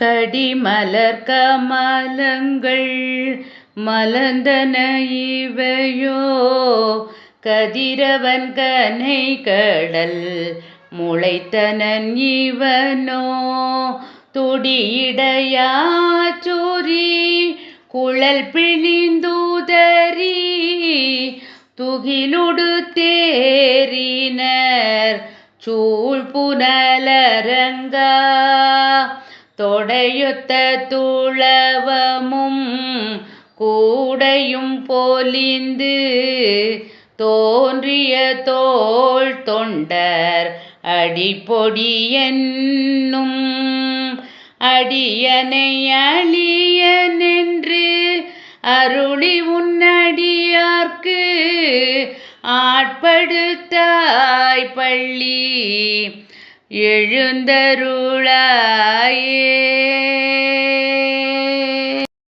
கடிமலர் கமலங்கள் மலந்தன இவையோ. கதிரவன் கனை கடல் முளைத்தனன் இவனோ. துடியிடையாச்சொரி குழல் பிழிந்துதறி துகிலுடு தேரினர் சூழ் புனலரங்கா தொடையொத்த தூளவமும் கூடையும் போலிந்து தோன்றிய தோள் தொண்டர் அடிப்பொடி என்னும் அடியனை அழியனென்று அருளி உன்னடியார்க்கு ஆட்படுத்தாய் பள்ளி எழுந்தருளாய்